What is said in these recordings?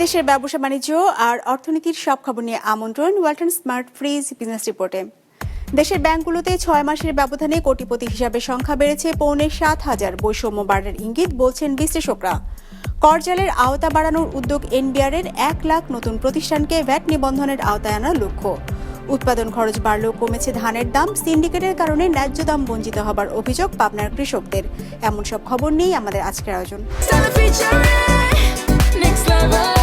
দেশ বিদেশের ব্যবসা বাণিজ্য আর অর্থনীতির সব খবর নিয়ে আমন্ত্রণ ওয়ালটন স্মার্ট ফ্রিজ বিজনেস রিপোর্টে। দেশের ব্যাংকগুলোতে ছয় মাসের ব্যবধানে কোটিপতি হিসাবে সংখ্যা বেড়েছে, পৌনে সাত হাজার। বৈষম্য বাড়ার ইঙ্গিত বলছেন বিশ্লেষকরা। করজালের আওতা বাড়ানোর উদ্যোগ এনবিআর এর এক লাখ নতুন প্রতিষ্ঠানকে ভ্যাট নিবন্ধনের আওতায় আনার লক্ষ্য। উৎপাদন খরচ বাড়লেও কমেছে ধানের দাম, সিন্ডিকেটের কারণে ন্যায্য দাম বঞ্চিত হবার অভিযোগ পাবনার কৃষকদের। এমন সব খবর নিয়েই আমাদের আজকের আয়োজন। Next level.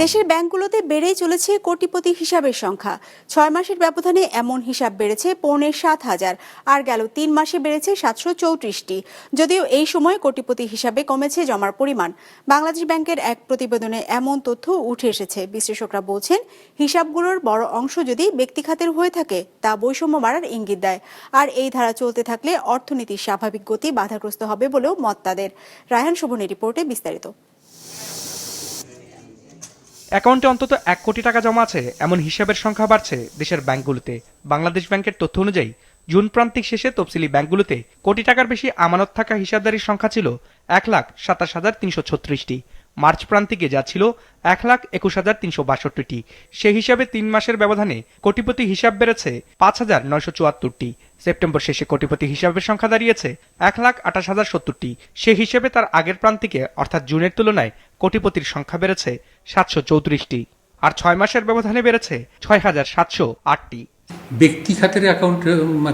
দেশের ব্যাংকগুলোতে বেড়েই চলেছে কোটিপতি হিসাবের সংখ্যা। ছয় মাসের ব্যবধানে এমন হিসাব বেড়েছে পৌনে সাত হাজার, আর গেল তিন মাসে বেড়েছে সাতশো চৌত্রিশটি। যদিও এই সময় কোটিপতি হিসাবে কমেছে জমার পরিমাণ। বাংলাদেশ ব্যাংকের এক প্রতিবেদনে এমন তথ্য উঠে এসেছে। বিশ্লেষকরা বলছেন, হিসাবগুলোর বড় অংশ যদি ব্যক্তি খাতের হয়ে থাকে, তা বৈষম্য বাড়ার ইঙ্গিত দেয়। আর এই ধারা চলতে থাকলে অর্থনীতির স্বাভাবিক গতি বাধাগ্রস্ত হবে বলেও মত তাদের। রায়হান শোভনের রিপোর্টে বিস্তারিত। অ্যাকাউন্টে অন্তত এক কোটি টাকা জমা আছে, এমন হিসাবের সংখ্যা বাড়ছে দেশের ব্যাংকগুলোতে। বাংলাদেশ ব্যাংকের তথ্য অনুযায়ী, জুন প্রান্তিক শেষে তফসিলি ব্যাংকগুলোতে কোটি টাকার বেশি আমানত থাকা হিসাবদারির সংখ্যা ছিল এক লাখ সাতাশ হাজার তিনশো ছত্রিশটি। মার্চ প্রান্তিকে যা ছিল এক লাখ একুশ হাজার তিনশো বাষট্টিটি। সেই হিসাবে তিন মাসের ব্যবধানে কোটিপতি হিসাব বেড়েছে পাঁচ হাজার নয়শো চুয়াত্তরটি। সেপ্টেম্বর শেষে কোটিপতি হিসাবের সংখ্যা দাঁড়িয়েছে এক লাখ আঠাশ হাজার সত্তরটি। সে হিসেবে তার আগের প্রান্তিকে, অর্থাৎ জুনের তুলনায়, কোটিপতির সংখ্যা বেড়েছে সাতশো চৌত্রিশটি। আর ছয় মাসের ব্যবধানে বেড়েছে ছয় হাজার সাতশো আটটি। ব্যক্তি খাতের অ্যাকাউন্ট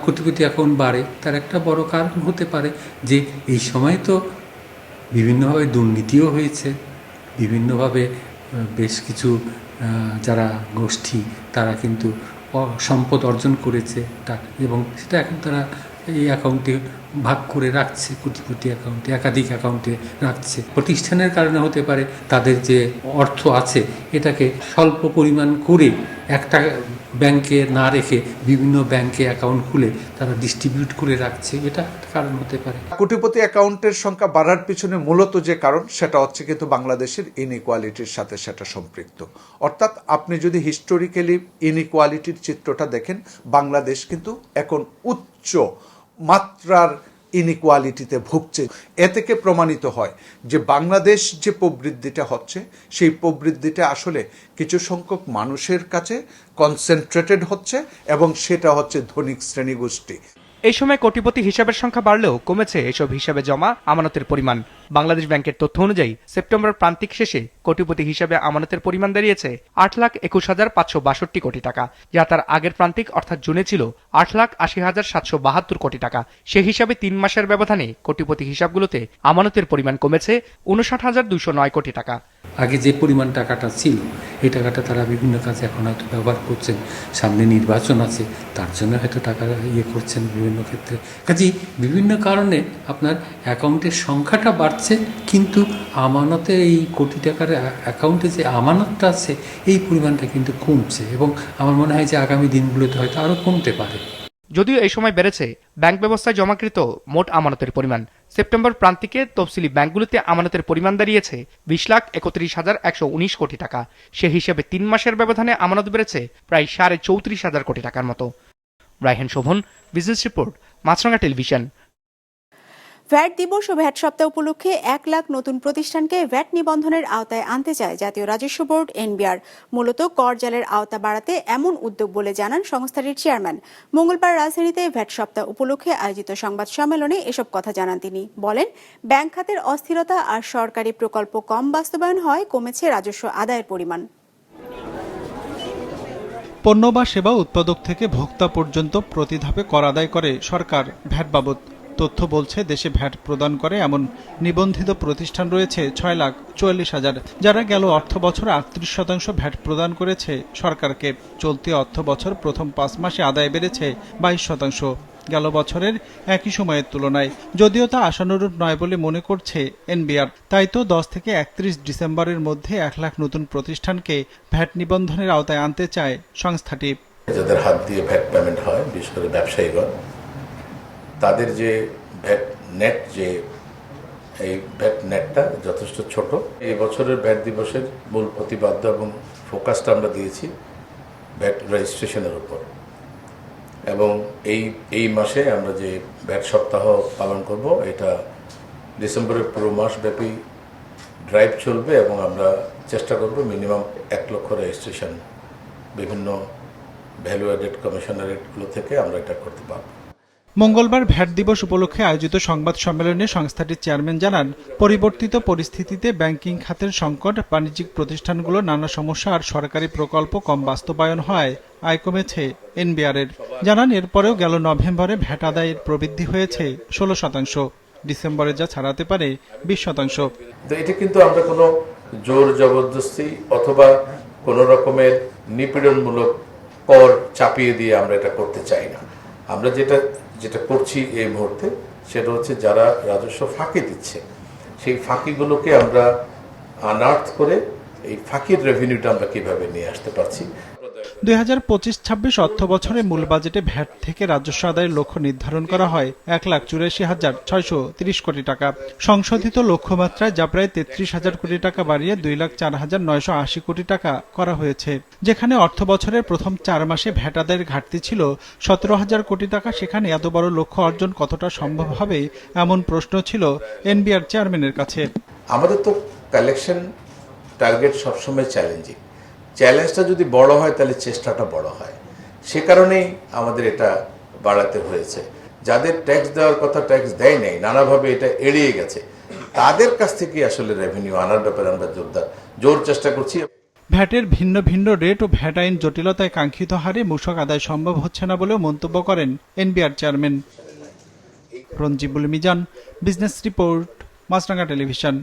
কোটিপতি অ্যাকাউন্ট বাড়ে, তার একটা বড় কারণ হতে পারে যে এই সময় তো বিভিন্নভাবে দুর্নীতিও হয়েছে। বিভিন্নভাবে বেশ কিছু যারা গোষ্ঠী, তারা কিন্তু সম্পদ অর্জন করেছে এবং সেটা এখন তারা এই অ্যাকাউন্টে ভাগ করে রাখছে কোটি কোটি অ্যাকাউন্টে একাধিক অ্যাকাউন্টে রাখছে। প্রতিষ্ঠানের কারণে হতে পারে তাদের যে অর্থ আছে, এটাকে স্বল্প পরিমাণ করে একটা ব্যাংকে না রেখে বিভিন্ন ব্যাংকে অ্যাকাউন্ট খুলে তারা ডিস্ট্রিবিউট করে রাখছে। এটা একটা কারণ হতে পারে। কোটিপতি অ্যাকাউন্টের সংখ্যা বাড়ার পিছনে মূলত যে কারণ, সেটা হচ্ছে কিন্তু বাংলাদেশের ইনইকোয়ালিটির সাথে সেটা সম্পৃক্ত। অর্থাৎ আপনি যদি হিস্টোরিক্যালি ইনইকোয়ালিটির চিত্রটা দেখেন, বাংলাদেশ কিন্তু এখন উচ্চ মাত্রার ইনইকোয়ালিটিতে ভুগছে। এ থেকে প্রমাণিত হয় যে বাংলাদেশ যে প্রবৃদ্ধিটা হচ্ছে, সেই প্রবৃদ্ধিটা আসলে কিছু সংখ্যক মানুষের কাছে কনসেন্ট্রেটেড হচ্ছে এবং সেটা হচ্ছে ধনিক শ্রেণি গোষ্ঠী এই সময় কোটিপতি হিসাবের সংখ্যা বাড়লেও কমেছে এসব হিসাবে জমা আমানতের পরিমাণ। বাংলাদেশ ব্যাংকের তথ্য অনুযায়ী, সেপ্টেম্বর প্রান্তিক শেষে কোটিপতি হিসাবে আমানতের পরিমাণ দাঁড়িয়েছে আট লাখ একুশ হাজার পাঁচশো বাষট্টি কোটি টাকা, যা তার আগের প্রান্তিক, অর্থাৎ জুনে ছিল, আট লাখ আশি হাজার সাতশো বাহাত্তর কোটি টাকা। সে হিসাবে তিন মাসের ব্যবধানে কোটিপতি হিসাবগুলোতে আমানতের পরিমাণ কমেছে উনষাট হাজার দুশো নয় কোটি টাকা। আগে যে পরিমাণ টাকাটা ছিল, এই টাকাটা তারা বিভিন্ন কাজে এখন হয়তো ব্যবহার করছেন, সামনে নির্বাচন আছে, তার জন্য হয়তো টাকা ইয়ে করছেন বিভিন্ন ক্ষেত্রে। কাজেই বিভিন্ন কারণে আপনার অ্যাকাউন্টের সংখ্যাটা বাড়ছে, কিন্তু আমানতে এই কোটি টাকার অ্যাকাউন্টে যে আমানতটা আছে, এই পরিমাণটা কিন্তু কমছে এবং আমার মনে হয় যে আগামী দিনগুলোতে হয়তো আরও কমতে পারে। যদিও এই সময় বেড়েছে, ব্যাংক ব্যবস্থায় জমাকৃত মোট আমানতের পরিমাণ। সেপ্টেম্বর প্রান্তিকে তফসিলি ব্যাংকগুলিতে আমানতের পরিমাণ দাঁড়িয়েছে বিশ লাখ একত্রিশ হাজার একশো উনিশ কোটি টাকা। সে হিসেবে তিন মাসের ব্যবধানে আমানত বেড়েছে প্রায় সাড়ে চৌত্রিশ হাজার কোটি টাকার মতো। Raihan Shovon, business report Maasranga television. VAT দিবস ও ভ্যাট সপ্তাহ উপলক্ষে এক লাখ নতুন প্রতিষ্ঠানকে ভ্যাট নিবন্ধনের আওতায় আনতে চায় জাতীয় রাজস্ব বোর্ড, এনবিআর। মূলত কর জালের আওতা বাড়াতে এমন উদ্যোগ বলে জানান সংস্থাটির চেয়ারম্যান। মঙ্গলবার রাজধানীতে ভ্যাট সপ্তাহ উপলক্ষে আয়োজিত সংবাদ সম্মেলনে এসব কথা জানান তিনি। বলেন, ব্যাংক খাতের অস্থিরতা আর সরকারি প্রকল্প কম বাস্তবায়ন হয়, কমেছে রাজস্ব আদায়ের পরিমাণ। পণ্য বা সেবা উৎপাদক থেকে ভোক্তা পর্যন্ত প্রতি ধাপে কর আদায় করে সরকার। ভ্যাট বাবদ তথ্য বলছে, দেশে ভ্যাট প্রদান করে এমন নিবন্ধিত প্রতিষ্ঠান রয়েছে ছয় লাখ চুয়াল্লিশ হাজার। যারা গেল অর্থ বছর আটত্রিশ শতাংশ ভ্যাট প্রদান করেছে, সরকারকে চলতি অর্থ বছর প্রথম পাঁচ মাসে আদায় বেড়েছে বাইশ শতাংশ। গেল বছরের একই সময়ের তুলনায়। যদিও তা আশানুরূপ নয় বলে মনে করছে এনবিআর। তাই তো দশ থেকে একত্রিশ ডিসেম্বরের মধ্যে এক লাখ নতুন প্রতিষ্ঠানকে ভ্যাট নিবন্ধনের আওতায় আনতে চায় সংস্থাটি। যাদের হাত দিয়ে ভ্যাট পেমেন্ট হয়, বিশেষ করে ব্যবসায়ীগণ তাদের যে ভ্যাট নেট, যে এই ভ্যাট নেটটা যথেষ্ট ছোট। এই বছরের ভ্যাট দিবসের মূল প্রতিপাদ্য এবং ফোকাসটা আমরা দিয়েছি ভ্যাট রেজিস্ট্রেশনের উপর। এবং এই এই মাসে আমরা যে ভ্যাট সপ্তাহ পালন করব, এটা ডিসেম্বরের পুরো মাসব্যাপী ড্রাইভ চলবে এবং আমরা চেষ্টা করব মিনিমাম এক লক্ষ রেজিস্ট্রেশন বিভিন্ন ভ্যালু অ্যাডেড কমিশনারেটগুলো থেকে আমরা এটা করতে পারব। মঙ্গলবার ভ্যাট দিবস উপলক্ষে আয়োজিত সংবাদ সম্মেলনে সংস্থাটির চেয়ারম্যান জানান, পরিবর্তিত পরিস্থিতিতে ব্যাংকিং খাতের সংকট, বাণিজ্যিক প্রতিষ্ঠানগুলো নানা সমস্যা আর সরকারি প্রকল্প কম বাস্তবায়ন হয়, আয় কমেছে এনবিআরের। জানান, এরপরেও গেল নভেম্বরে ভ্যাট আদায়ের প্রবৃদ্ধি হয়েছে ষোলো শতাংশ, ডিসেম্বরে যা ছাড়াতে পারে বিশ শতাংশ। এটা কিন্তু আমরা কোনো জোর জবরদস্তি অথবা কোনো রকমের নিপীড়নমূলক কর চাপিয়ে দিয়ে আমরা এটা করতে চাই না। আমরা যেটা যেটা করছি এই মুহূর্তে, সেটা হচ্ছে যারা রাজস্ব ফাঁকি দিচ্ছে, সেই ফাঁকিগুলোকে আমরা আনার্থ করে এই ফাঁকির রেভিনিউটা আমরা কীভাবে নিয়ে আসতে পারছি দুই হাজার পঁচিশ ছাব্বিশ অর্থ বছরে মূল বাজেটে ভ্যাট থেকে রাজস্ব আদায়ের লক্ষ্য নির্ধারণ করা হয় এক লাখ চুরাশি হাজার ছয়শো তিরিশ কোটি টাকা। সংশোধিত লক্ষ্যমাত্রায় যা প্রায় তেত্রিশ হাজার কোটি টাকা বাড়িয়ে দুই লাখ চার হাজার নয়শো আশি কোটি টাকা করা হয়েছে। যেখানে অর্থ বছরের প্রথম চার মাসে ভ্যাট আদায়ের ঘাটতি ছিল সতেরো হাজার কোটি টাকা। সেখানে এত বড় লক্ষ্য অর্জন কতটা সম্ভব হবে এমন প্রশ্ন ছিল এনবিআর চেয়ারম্যানের কাছে। আমাদের তো কালেকশন টার্গেট সবসময় চ্যালেঞ্জিং চ্যালেঞ্জটা যদি বড় হয়, তাহলে চেষ্টাটা বড় হয়। সে কারণেই আমাদের এটা বাড়াতে হয়েছে। যাদের ট্যাক্স দেওয়ার কথা ট্যাক্স দেয় নাই, নানাভাবে এটা এড়িয়ে গেছে, তাদের কাছ থেকে আসলে রেভিনিউ আনার ব্যাপারে আমরা জোরদার, জোর চেষ্টা করছি। ভ্যাটের ভিন্ন ভিন্ন রেট ও ভ্যাট আইন জটিলতায় কাঙ্ক্ষিত হারে মূসক আদায় সম্ভব হচ্ছে না বলেও মন্তব্য করেন NBR chairman. Ranjibul Mizan, business report, Maasranga television.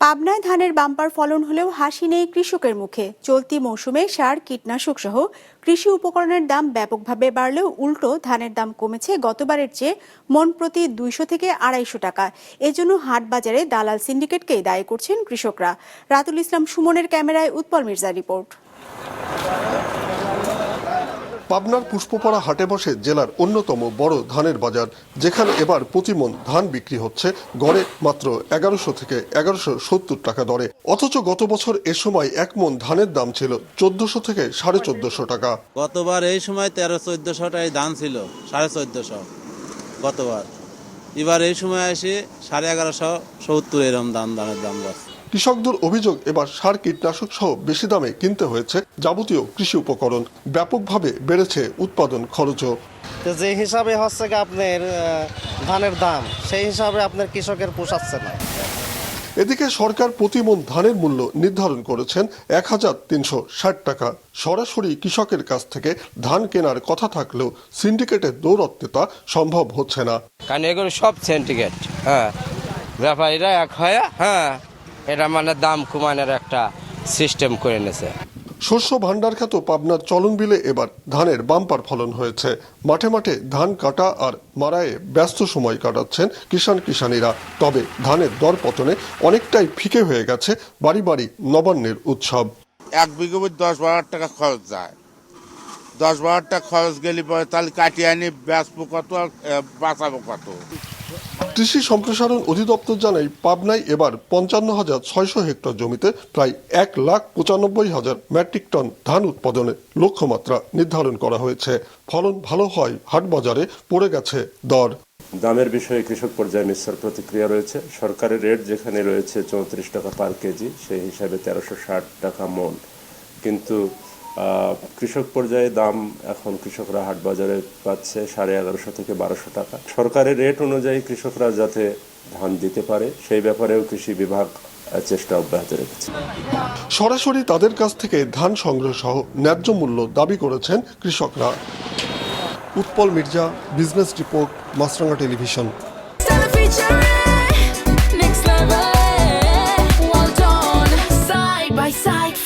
পাবনায় ধানের বাম্পার ফলন হলেও হাসি নেই কৃষকের মুখে। চলতি মৌসুমে সার, কীটনাশক সহ কৃষি উপকরণের দাম ব্যাপকভাবে বাড়লেও উল্টো ধানের দাম কমেছে গতবারের চেয়ে মন প্রতি দুইশো থেকে আড়াইশো টাকা। এজন্য হাট বাজারে দালাল সিন্ডিকেটকেই দায়ী করছেন কৃষকরা। রাতুল ইসলাম সুমনের ক্যামেরায় উৎপল মির্জা রিপোর্ট। পাবনার পুষ্পপাড়া হাটে বসে জেলার অন্যতম বড় ধানের বাজার, যেখানে এবার প্রতি মন ধান বিক্রি হচ্ছে। গড়ে মাত্র এগারোশো থেকে এগারোশো সত্তর টাকা দরে। অথচ গত বছর এ সময় এক মন ধানের দাম ছিল চোদ্দশো থেকে সাড়ে চোদ্দশো টাকা। গতবার এই সময় তেরো চোদ্দশো টাকায় ধান ছিল, সাড়ে চোদ্দশো। গতবার। এবার এই সময় এসে সাড়ে এগারোশো সত্তর এরম দাম, ধানের দাম যাচ্ছে। কৃষকদের অভিযোগ এবার সার কীটনাশক সহ বেশি দামে কিনতে হয়েছে যাবতীয় কৃষি উপকরণ। ব্যাপকভাবে বেড়েছে উৎপাদন খরচও। যে হিসাবে হচ্ছে আপনার ধানের দাম সেই হিসাবে আপনার কৃষকের পোষাচ্ছে না। এদিকে সরকার প্রতি মন ধানের মূল্য নির্ধারণ করেছেন এক হাজার তিনশো ষাট টাকা। সরাসরি কৃষকের কাছ থেকে ধান কেনার কথা থাকলেও সিন্ডিকেটের দৌরত্বে তা সম্ভব হচ্ছে না। কারণ এগুলো সব সিন্ডিকেট হ্যাঁ। ব্যাপারীরা এক হয়ে হ্যাঁ। এটা মানে দাম কমানোর একটা সিস্টেম করে নিয়েছে শস্য ভাণ্ডার খ্যাত পাবনার চলন বিলে এবার ধানের বাম্পার ফলন হয়েছে। মাঠে মাঠে ধান কাটা আর মারায়ে ব্যস্ত সময় কাটাচ্ছেন কিষান কিষানীরা তবে ধানের দর পতনে অনেকটাই ফিকে হয়ে গেছে বাড়ি বাড়ি নবান্নের উৎসব। এক বিঘে দশ বারো হাজার টাকা খরচ যায়। দশ বারো হাজার টাকা খরচ গেলে পরে তাহলে কাটিয়ে আনি বেচবো কত বাঁচাবো কত? কৃষি সম্প্রসারণ অধিদপ্তর জানায়, পাবনায় এবার পঞ্চান্ন হাজার ছয়শো হেক্টর জমিতে প্রায় এক লাখ পঁচানব্বই হাজার মেট্রিক টন ধান উৎপাদনের লক্ষ্যমাত্রা নির্ধারণ করা হয়েছে। ফলন ভালো হয় হাটবাজারে পড়ে গেছে দর। দামের বিষয়ে কৃষক পর্যায়ে মিশ্র প্রতিক্রিয়া রয়েছে। সরকারের রেট যেখানে রয়েছে চৌত্রিশ টাকা পার কেজি, সেই হিসাবে তেরোশো ষাট টাকা মন। কিন্তু কৃষক পর্যায়ে দাম এখন কৃষকরা হাট বাজারে পাচ্ছে সাড়ে এগারোশো থেকে বারোশো টাকা। সরকারের রেট অনুযায়ী কৃষকরা যাতে ধান দিতে পারে সেই ব্যাপারেও কৃষি বিভাগ চেষ্টা অব্যাহত রেখেছে। সরাসরি তাদের কাছ থেকে ধান সংগ্রহ সহ ন্যায্য মূল্য দাবি করেছেন কৃষকরা। Utpal Mirza business report Maasranga television.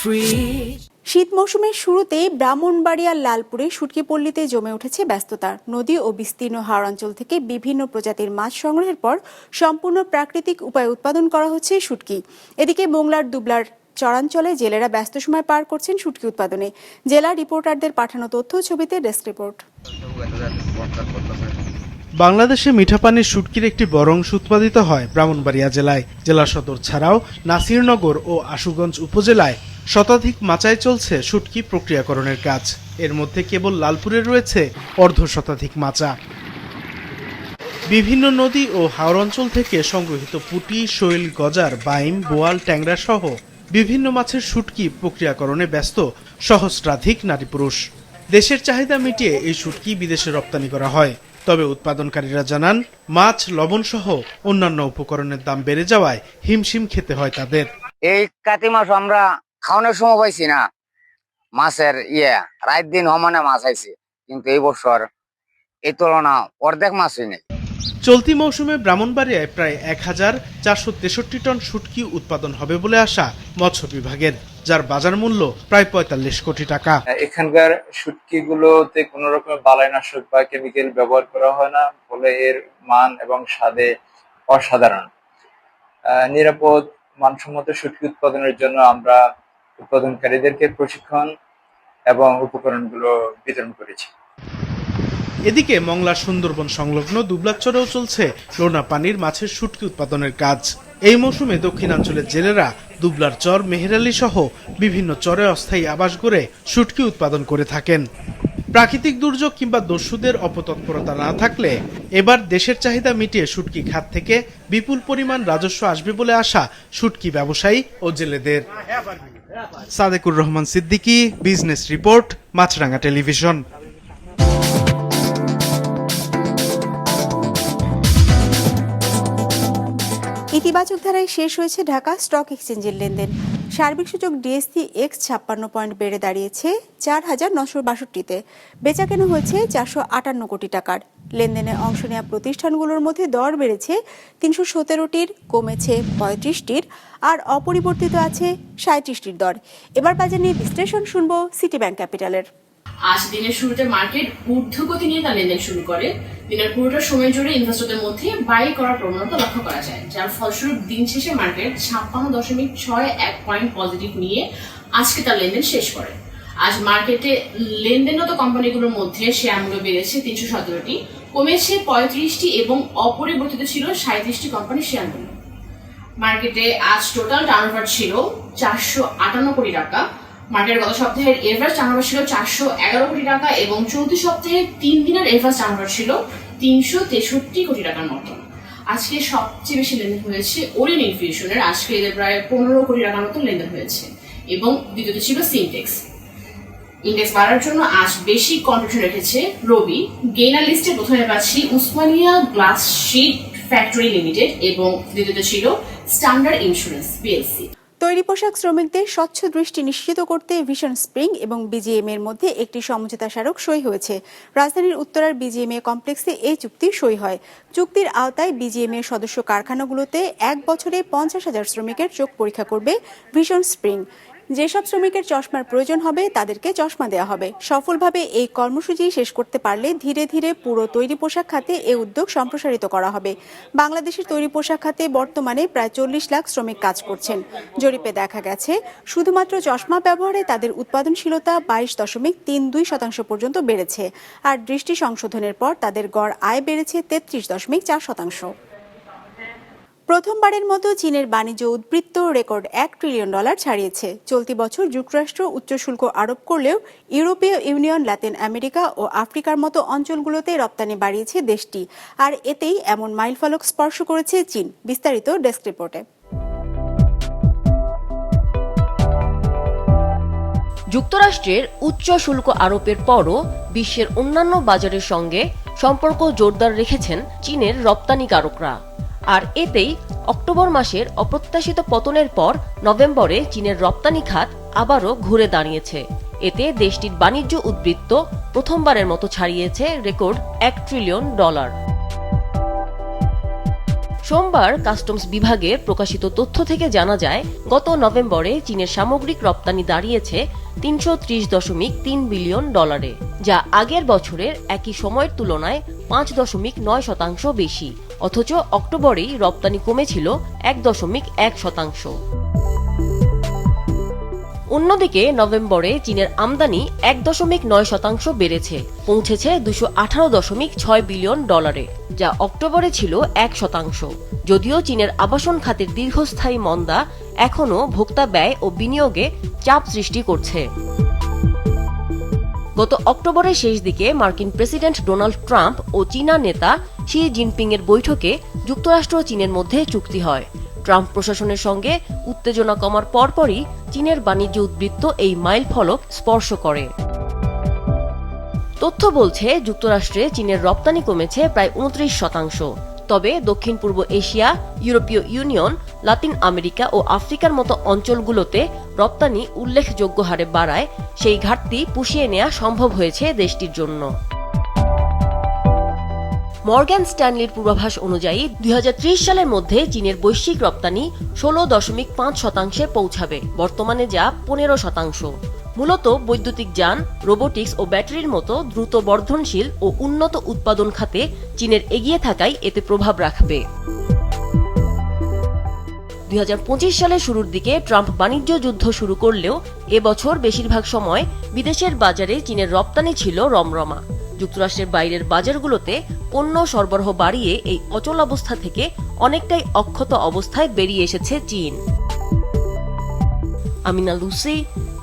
Free. শীত মৌসুমের শুরুতেই ব্রাহ্মণবাড়িয়ার লালপুরে শুটকিপল্লীতে জমে উঠেছে ব্যস্ততা। নদী ও বিস্তীর্ণ হাওড় অঞ্চল থেকে বিভিন্ন প্রজাতির মাছ সংগ্রহের পর সম্পূর্ণ প্রাকৃতিক উপায়ে উৎপাদন করা হচ্ছে শুটকি। এদিকে মোংলার দুবলার চরাঞ্চলে জেলেরা ব্যস্ত সময় পার করছেন শুটকি উৎপাদনে। জেলা রিপোর্টারদের পাঠানো তথ্য ছবিতে ডেস্ক রিপোর্ট। বাংলাদেশে মিঠা পানির শুটকির একটি বড় অংশ উৎপাদিত হয় ব্রাহ্মণবাড়িয়া জেলায়। জেলা সদর ছাড়াও নাসিরনগর ও আশুগঞ্জ উপজেলায় শতাধিক মাচায় চলছে শুটকি প্রক্রিয়াকরণের কাজ। এর মধ্যে কেবল লালপুরে রয়েছে অর্ধ শতাধিক মাচা। বিভিন্ন নদী ও হাওর অঞ্চল থেকে সংগৃহীত পুঁটি, শৈল, গজার, বাইম, বোয়াল, ট্যাংরা সহ বিভিন্ন মাছের শুটকি প্রক্রিয়াকরণে ব্যস্ত সহস্রাধিক নারী পুরুষ দেশের চাহিদা মিটিয়ে এই শুটকি বিদেশে রপ্তানি করা হয়। তবে উৎপাদনকারীরা জানান, মাছ, লবণ সহ অন্যান্য উপকরণের দাম বেড়ে যাওয়ায় হিমশিম খেতে হয় তাদের। এই কাতি মাস আমরা খাওয়ানোর সময় পাইছি না। মাছের ইয়ে রাত দিন সমানে মাছ আইছে কিন্তু এই বছর এই তুলনা অর্ধেক মাছ হয়নি। চলতি মৌসুমে ব্রাহ্মণবাড়িয়ায় প্রায় এক হাজার চারশো তেষট্টি টন শুটকি উৎপাদন হবে বলে আশা মৎস্য বিভাগের যার বাজার মূল্য প্রায় পঁয়তাল্লিশ কোটি টাকা। এখানকার শুটকি গুলোতে কোন রকম বালাইনাশক বা কেমিক্যাল ব্যবহার করা হয় না ফলে এর মান এবং স্বাদে অসাধারণ। আহ, নিরাপদ মানসম্মত শুটকি উৎপাদনের জন্য আমরা উৎপাদনকারীদেরকে প্রশিক্ষণ এবং উপকরণগুলো বিতরণ করেছি। এদিকে মংলা সুন্দরবন সংলগ্ন দুবলাচরেও চলছে লোনা পানির মাছের শুটকি উৎপাদনের কাজ। এই মৌসুমে দক্ষিণাঞ্চলের জেলেরা দুবলার চর, মেহেরালি সহ বিভিন্ন চরে অস্থায়ী আবাস গড়ে শুটকি উৎপাদন করে থাকেন। প্রাকৃতিক দুর্যোগ কিংবা দস্যুদের অপতৎপরতা না থাকলে এবার দেশের চাহিদা মিটিয়ে শুটকি খাত থেকে বিপুল পরিমাণ রাজস্ব আসবে বলে আশা শুটকি ব্যবসায়ী ও জেলেদের। Sadekur Rahman Siddiqui, business report Maasranga television. ইতিবাচক ধারায় শেষ হয়েছে ঢাকা স্টক এক্সচেঞ্জের লেনদেন। সার্বিক সূচক ডিএসসি এক্স ছাপ্পান্ন পয়েন্ট বেড়ে দাঁড়িয়েছে চার হাজার নশো বাষট্টিতে। বেচা কেনা হয়েছে চারশো আটান্ন কোটি টাকার। লেনদেনে অংশ নেওয়া প্রতিষ্ঠানগুলোর মধ্যে দর বেড়েছে তিনশো সতেরোটির, কমেছে পঁয়ত্রিশটির আর অপরিবর্তিত আছে সাঁত্রিশটির দর। এবার বাজার নিয়ে বিশ্লেষণ শুনব সিটি ব্যাংক ক্যাপিটালের। আজ দিনের শুরুতে মার্কেট ঊর্ধ্বগতি নিয়ে তার লেনদেন শুরু করে। দিনের পুরোটা সময় জুড়ে ইনভেস্টরদের মধ্যে বাই করার প্রবণতা লক্ষ্য করা যায়, যার ফলস্বরূপ দিন শেষে মার্কেট ছাপ্পান্ন দশমিক ছয় এক পয়েন্ট পজিটিভ নিয়ে আজকে তার লেনদেন শেষ করে। আজ মার্কেটে লেনদেনরত কোম্পানিগুলোর মধ্যে শেয়ারমূল্য বেড়েছে তিনশো সতেরোটি, কমেছে পঁয়ত্রিশটি এবং অপরিবর্তিত ছিল সাঁত্রিশটি কোম্পানির শেয়ারমূল্য মার্কেটে আজ টোটাল টার্নওভার ছিল চারশো আটান্ন কোটি টাকা মার্কেটের গত সপ্তাহের এভারেজ টার্নওভার ছিল চারশো এগারো কোটি টাকা এবং চলতি সপ্তাহে তিন দিনের এভারেজ টার্নওভার ছিল তিনশো তেষট্টি কোটি টাকার মতো। আজকে সবচেয়ে বেশি লেনদেন হয়েছে ওরিয়ন ইনফিউশনের। আজকে এদের প্রায় পনেরো কোটি টাকার মতো লেনদেন হয়েছে এবং দ্বিতীয়ত ছিল সিনটেক্স। ইন্ডেক্স বাড়ার জন্য আজ বেশি কন্ট্রিবিউশন রেখেছে রবি। গেইনার লিস্টে প্রথমে পাচ্ছি Usmania glass sheet factory limited এবং দ্বিতীয়ত ছিল স্ট্যান্ডার্ড ইন্স্যুরেন্স, বিএলসি। তৈরি পোশাক শ্রমিকদের স্বচ্ছ দৃষ্টি নিশ্চিত করতে ভিশন স্প্রিং এবং বিজিএম এর মধ্যে একটি সমঝোতা স্মারক সই হয়েছে। রাজধানীর উত্তরার বিজিএম এ কমপ্লেক্সে এই চুক্তি সই হয়। চুক্তির আওতায় বিজিএম এর সদস্য কারখানাগুলোতে এক বছরে পঞ্চাশ হাজার শ্রমিকের চোখ পরীক্ষা করবে ভিশন স্প্রিং। যেসব শ্রমিকের চশমার প্রয়োজন হবে, তাদেরকে চশমা দেওয়া হবে। সফলভাবে এই কর্মসূচি শেষ করতে পারলে ধীরে ধীরে পুরো তৈরি পোশাক খাতে এ উদ্যোগ সম্প্রসারিত করা হবে। বাংলাদেশের তৈরি পোশাক খাতে বর্তমানে প্রায় চল্লিশ লাখ শ্রমিক কাজ করছেন। জরিপে দেখা গেছে, শুধুমাত্র চশমা ব্যবহারে তাদের উৎপাদনশীলতা বাইশ দশমিক তিন দুই শতাংশ পর্যন্ত বেড়েছে। আর দৃষ্টি সংশোধনের পর তাদের গড় আয় বেড়েছে তেত্রিশ দশমিক চার শতাংশ। প্রথমবারের মতো চীনের বাণিজ্য উদ্বৃত্ত রেকর্ড এক ট্রিলিয়ন ডলার ছাড়িয়েছে। চলতি বছর যুক্তরাষ্ট্র উচ্চ শুল্ক আরোপ করলেও ইউরোপীয় ইউনিয়ন, লাতিন আমেরিকা ও আফ্রিকার মতো অঞ্চলগুলোতে রপ্তানি বাড়িয়েছে দেশটি। আর এতেই এমন মাইলফলক স্পর্শ করেছে চীন, বিস্তারিত ডেস্ক রিপোর্টে। যুক্তরাষ্ট্রের উচ্চ শুল্ক আরোপের পরও বিশ্বের অন্যান্য বাজারের সঙ্গে সম্পর্ক জোরদার রেখেছেন চীনের রপ্তানিকারকরা। আর এতেই অক্টোবর মাসের অপ্রত্যাশিত পতনের পর নভেম্বরে চীনের রপ্তানি খাত আবারও ঘুরে দাঁড়িয়েছে। এতে দেশটির বাণিজ্য উদ্বৃত্ত প্রথমবারের মতো ছাড়িয়েছে রেকর্ড এক ট্রিলিয়ন ডলার। সোমবার কাস্টমস বিভাগের প্রকাশিত তথ্য থেকে জানা যায়, গত নভেম্বরে চীনের সামগ্রিক রপ্তানি দাঁড়িয়েছে তিনশো ত্রিশ দশমিক তিন বিলিয়ন ডলারে, যা আগের বছরের একই সময়ের তুলনায় পাঁচ দশমিক নয় শতাংশ বেশি। অথচ অক্টোবরেই রপ্তানি কমেছিল এক দশমিক এক শতাংশ। অন্যদিকে নভেম্বরে চীনের আমদানি এক দশমিক নয় শতাংশ বেড়েছে, পৌঁছেছে দুশো আঠারো দশমিক ছয় বিলিয়ন ডলারে, যা অক্টোবরে ছিল এক শতাংশ। যদিও চীনের আবাসন খাতের দীর্ঘস্থায়ী মন্দা এখনও ভোক্তা ব্যয় ও বিনিয়োগে চাপ সৃষ্টি করছে। গত অক্টোবরের শেষ দিকে মার্কিন প্রেসিডেন্ট ডোনাল্ড ট্রাম্প ও চীনা নেতা শি জিনপিং এর বৈঠকে যুক্তরাষ্ট্র ও চীনের মধ্যে চুক্তি হয়। ট্রাম্প প্রশাসনের সঙ্গে উত্তেজনা কমার পরপরই চীনের বাণিজ্য উদ্বৃত্ত এই মাইল ফলক স্পর্শ করে। তথ্য বলছে, যুক্তরাষ্ট্রে চীনের রপ্তানি কমেছে প্রায় উনত্রিশ শতাংশ। তবে দক্ষিণ পূর্ব এশিয়া, ইউরোপীয় ইউনিয়ন, লাতিন আমেরিকা ও আফ্রিকার মতো অঞ্চলগুলোতে রপ্তানি উল্লেখযোগ্য হারে বাড়ায়। সেই ঘাটতি পুষিয়ে নেওয়া সম্ভব হয়েছে দেশটির জন্য। মর্গ্যান স্ট্যানলির পূর্বাভাস অনুযায়ী দুই হাজার ত্রিশ সালের মধ্যে চীনের বৈশ্বিক রপ্তানি ষোলো দশমিক পাঁচ শতাংশে পৌঁছাবে। বর্তমানে যা পনেরো শতাংশ। মূলত বৈদ্যুতিক যান, রোবোটিক্স ও ব্যাটারির মতো দ্রুত বর্ধনশীল ও উন্নত উৎপাদন খাতে চীনের এগিয়ে থাকাই এতে প্রভাব রাখবে। দুই সালের শুরুর দিকে ট্রাম্প বাণিজ্য যুদ্ধ শুরু করলেও এবছর বেশিরভাগ সময় বিদেশের বাজারে চীনের রপ্তানি ছিল রমরমা। যুক্তরাষ্ট্রের বাইরের বাজারগুলোতে পণ্য সরবরাহ বাড়িয়ে এই অচলাবস্থা থেকে অনেকটাই অক্ষত অবস্থায় বেরিয়ে এসেছে চীন। Amina Lucy